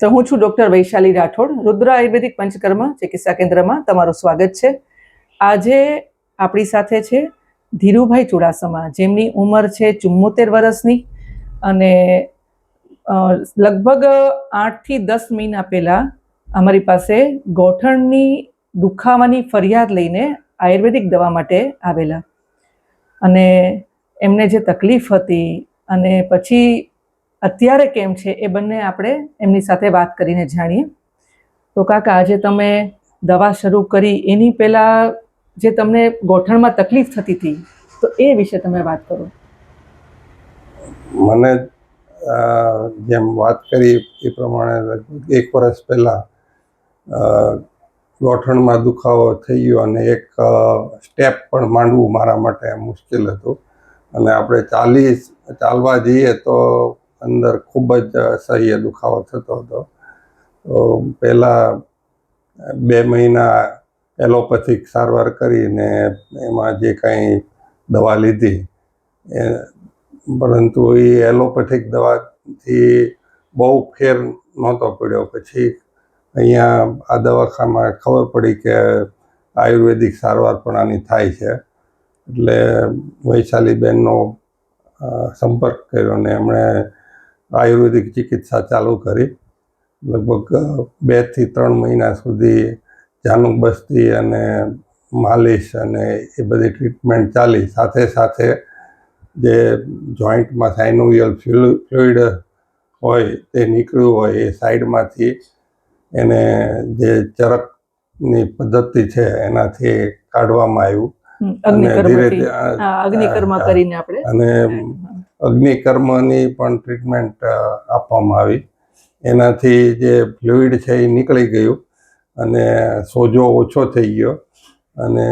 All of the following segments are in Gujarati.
તો હું છું ડૉક્ટર વૈશાલી રાઠોડ. રુદ્ર આયુર્વેદિક પંચકર્મ ચિકિત્સા કેન્દ્રમાં તમારું સ્વાગત છે. આજે આપણી સાથે છે ધીરુભાઈ ચુડાસમા, જેમની ઉંમર છે ચુમ્મોતેર વર્ષની અને લગભગ આઠથી દસ મહિના પહેલાં અમારી પાસે ગોઠણની દુખાવાની ફરિયાદ લઈને આયુર્વેદિક દવા માટે આવેલા. અને એમને જે તકલીફ હતી અને પછી અત્યારે કેમ છે એ બંને આપણે એમની સાથે વાત કરીને જાણીએ. તો કાકા, આજે તમે દવા શરૂ કરી, એની પહેલાં જે તમને ગોઠણમાં તકલીફ થતી હતી, તો એ વિશે તમે વાત કરો. મને જેમ વાત કરી એ પ્રમાણે લગભગ એક વર્ષ પહેલાં ગોઠણમાં દુખાવો થઈ ગયો અને એક સ્ટેપ પણ માંડવું મારા માટે મુશ્કેલ હતું. અને આપણે ચાલી ચાલવા જઈએ તો અંદર ખૂબ જ સહ્ય દુખાવો થતો હતો. તો પહેલાં બે મહિના એલોપેથિક સારવાર કરીને એમાં જે કાંઈ દવા લીધી, એ પરંતુ એ એલોપેથિક દવાથી બહુ ફેર નહોતો પડ્યો. પછી અહીંયા આ દવાખાનામાં ખબર પડી કે આયુર્વેદિક સારવાર પણ આની થાય છે. એટલે વૈશાલીબેનનો સંપર્ક કર્યો ને એમણે આયુર્વેદિક ચિકિત્સા ચાલુ કરી. લગભગ બેથી ત્રણ મહિના સુધી જાનુક બસ્તી અને માલિશ અને એ બધી ટ્રીટમેન્ટ ચાલી. સાથે સાથે જે જોઈન્ટમાં સાઇનોવિયલ ફ્લુઇડ હોય તે નીકળ્યું હોય એ સાઈડમાંથી એને જે ચરકની પદ્ધતિ છે એનાથી કાઢવામાં આવ્યું. અને ધીરે ધીરે અને અગ્નિકર્મની પણ ટ્રીટમેન્ટ આપવામાં આવી. એનાથી જે ફ્લુઇડ છે એ નીકળી ગયું અને સોજો ઓછો થઈ ગયો અને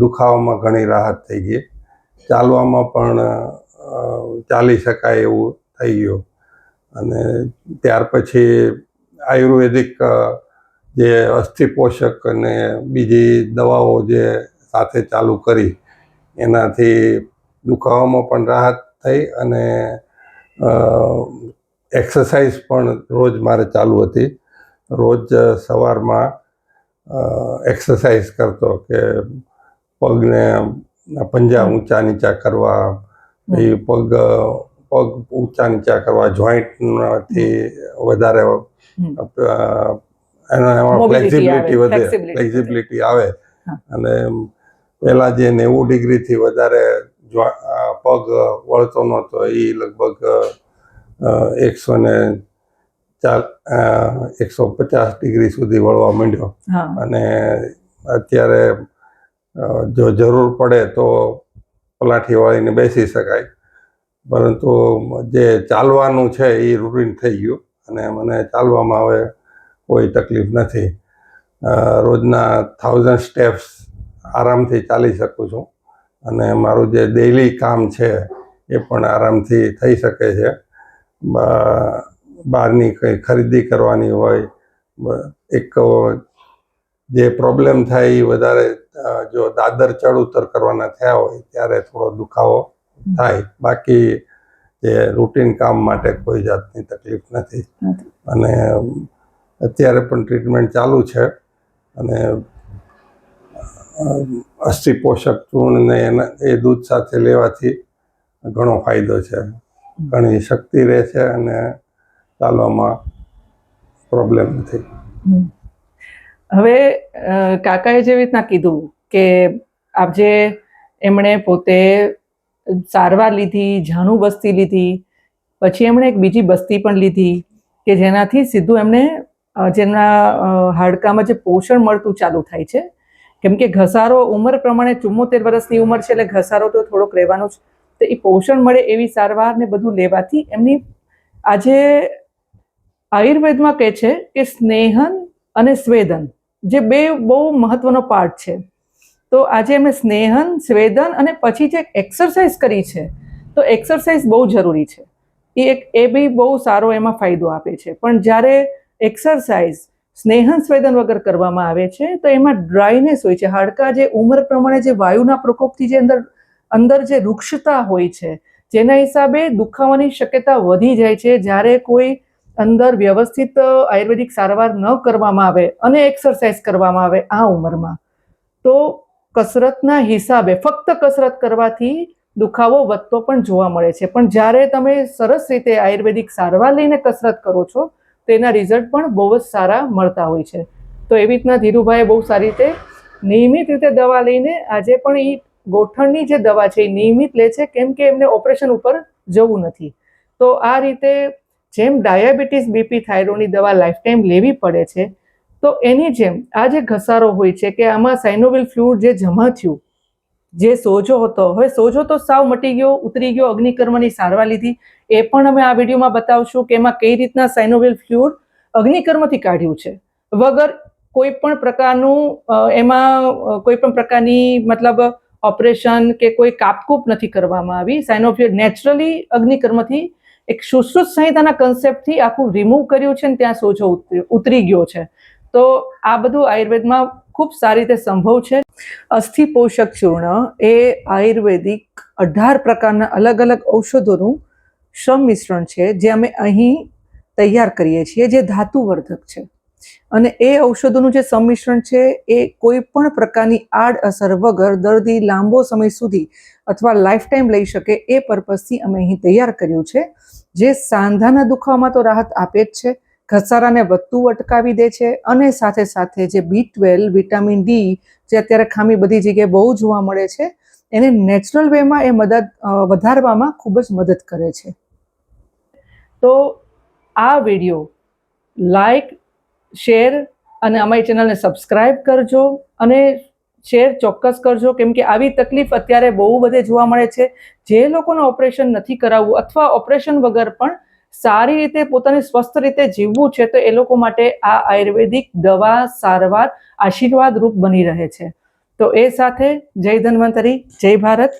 દુખાવામાં ઘણી રાહત થઈ ગઈ. ચાલવામાં પણ ચાલી શકાય એવું થઈ ગયું. અને ત્યાર પછી આયુર્વેદિક જે અસ્થિપોષક અને બીજી દવાઓ જે સાથે ચાલુ કરી, એનાથી દુખાવામાં પણ રાહત થઈ અને એક્સરસાઇઝ પણ રોજ મારે ચાલુ હતી. રોજ સવારમાં એક્સરસાઇઝ કરતો કે પગને પંજા ઊંચા નીચા કરવા પછી પગ પગ ઊંચા નીચા કરવા જોઈન્ટથી વધારે. એના એમાં ફ્લેક્સિબિલિટી વધે ફ્લેક્સિબિલિટી આવે. અને પહેલાં જે નેવું ડિગ્રીથી વધારે પગ વળતો નહોતો એ લગભગ એકસો ને ચાર એકસો પચાસ ડિગ્રી સુધી વળવા માંડ્યો. અને અત્યારે જો જરૂર પડે તો પલાઠી વાળીને બેસી શકાય. પરંતુ જે ચાલવાનું છે એ રૂટીન થઈ ગયું અને મને ચાલવામાં હવે કોઈ તકલીફ નથી. રોજના થાઉઝન્ડ સ્ટેપ્સ આરામથી ચાલી શકું છું. અને મારું જે ડેઇલી કામ છે એ પણ આરામથી થઈ શકે છે. બહારની કંઈ ખરીદી કરવાની હોય એક જે પ્રોબ્લેમ થાય એ વધારે જો દાદર ચડ ઉતર કરવાના થયા હોય ત્યારે થોડો દુખાવો થાય. બાકી જે રૂટીન કામ માટે કોઈ જાતની તકલીફ નથી. અને અત્યારે પણ ટ્રીટમેન્ટ ચાલુ છે. અને અસ્થિ પોષક ચૂર્ણને એના એ દૂધ સાથે લેવાથી ઘણો ફાયદો છે. ઘણી શક્તિ રહે છે અને ચાલવામાં પ્રોબ્લેમ નથી. હવે કાકાએ જેવી રીતના કીધું કે આપ જે એમણે પોતે સારવાર લીધી જાનુ બસ્તી લીધી, પછી એમણે એક બીજી બસ્તી પણ લીધી કે જેનાથી સીધું એમને જેના હાડકામાં જે પોષણ મળતું ચાલુ થાય છે કેમ કે ઘસારો ઉંમર પ્રમાણે ચુમ્મોતેર વર્ષની ઉંમર છે એટલે ઘસારો તો થોડોક રહેવાનો જ. તો એ પોષણ મળે એવી સારવાર ને બધું લેવાથી એમની આજે આયુર્વેદમાં કહે છે કે સ્નેહન અને સ્વેદન જે બે બહુ મહત્વનો પાર્ટ છે. તો આજે એમણે સ્નેહન, સ્વેદન અને પછી જે એક્સરસાઇઝ કરી છે, તો એક્સરસાઇઝ બહુ જરૂરી છે. એ એક, એ બી બહુ સારો એમાં ફાયદો આપે છે. પણ જ્યારે એક્સરસાઇઝ સ્નેહન સ્વેદન વગર કરવામાં આવે છે, તો એમાં ડ્રાયનેસ હોય છે. હાડકા જે ઉંમર પ્રમાણે જે વાયુના પ્રકોપથી જે અંદર અંદર જે વૃક્ષતા હોય છે, જેના હિસાબે દુખાવાની શક્યતા વધી જાય છે. જ્યારે કોઈ અંદર વ્યવસ્થિત આયુર્વેદિક સારવાર ન કરવામાં આવે અને એક્સરસાઇઝ કરવામાં આવે આ ઉંમરમાં, તો કસરતના હિસાબે, ફક્ત કસરત કરવાથી દુખાવો વધતો પણ જોવા મળે છે. પણ જ્યારે તમે સરસ રીતે આયુર્વેદિક સારવાર લઈને કસરત કરો છો તો એના રિઝલ્ટ પણ બહુ જ સારા મળતા હોય છે. તો એવી રીતના ધીરુભાઈએ બહુ સારી રીતે નિયમિત રીતે દવા લઈને આજે પણ એ ગોઠણની જે દવા છે એ નિયમિત લે છે, કેમ કે એમને ઓપરેશન ઉપર જવું નથી. તો આ રીતે જેમ ડાયાબિટીસ બીપી થાઇરોઇડની દવા લાઈફ ટાઈમ લેવી પડે છે, તો એની જેમ આ જે ઘસારો હોય છે કે આમાં સાઇનોવિલ ફ્લુડ જે જમા થયું જે સોજો હતો, હવે સોજો તો સાવ મટી ગયો, ઉતરી ગયો, અગ્નિકર્મની સારવાર લીધી. એ પણ અમે આ વિડીયોમાં બતાવશું કે એમાં કઈ રીતના સાઇનોવિલ ફ્લુઇડ અગ્નિકર્મથી કાઢ્યું છે. વગર કોઈ પણ પ્રકારનું એમાં કોઈ પણ પ્રકારની મતલબ ઓપરેશન કે કોઈ કાપકૂપ નથી કરવામાં આવી. સાઇનોફ્લુઇડ નેચરલી અગ્નિકર્મથી એક સુશ્રુત સંહિતાના કન્સેપ્ટથી આખું રિમૂવ કર્યું છે ને ત્યાં સોજો ઉતરી ગયો છે. તો આ બધું આયુર્વેદમાં ખૂબ સારી રીતે સંભવ છે. અસ્થિ પોષક ચૂર્ણ એ આયુર્વેદિક અઢાર પ્રકારના અલગ અલગ ઔષધોનું સમિશ્રણ છે, જે અમે અહીં તૈયાર કરીએ છીએ, જે ધાતુવર્ધક છે. અને એ ઔષધોનું જે સંમિશ્રણ છે, એ કોઈ પણ પ્રકારની આડઅસર વગર દર્દી લાંબો સમય સુધી અથવા લાઈફ ટાઈમ લઈ શકે એ પર્પઝથી અમે અહીં તૈયાર કર્યું છે. જે સાંધાના દુખાવામાં તો રાહત આપે જ છે ઘસારાને વધતું અટકાવી દે છે અને સાથે સાથે જે બી ટ્વેલ્વ વિટામિન ડી જે અત્યારે ખામી બધી જગ્યાએ બહુ જોવા મળે છે, એને નેચરલ વેમાં એ મદદ વધારવામાં ખૂબ જ મદદ કરે છે. તો આ વીડિયો લાઈક, શેર અને અમારી ચેનલને સબસ્ક્રાઈબ કરજો અને શેર ચોક્કસ કરજો, કેમ કે આવી તકલીફ અત્યારે બહુ બધે જોવા મળે છે. જે લોકોને ઓપરેશન નથી કરાવવું અથવા ઓપરેશન વગર પણ સારી રીતે પોતાની સ્વસ્થ રીતે જીવવું છે, તો એ લોકો માટે આ આયુર્વેદિક દવા સારવાર આશીર્વાદ રૂપ બની રહે છે. તો એ સાથે જય ધન્વંતરી, જય ભારત.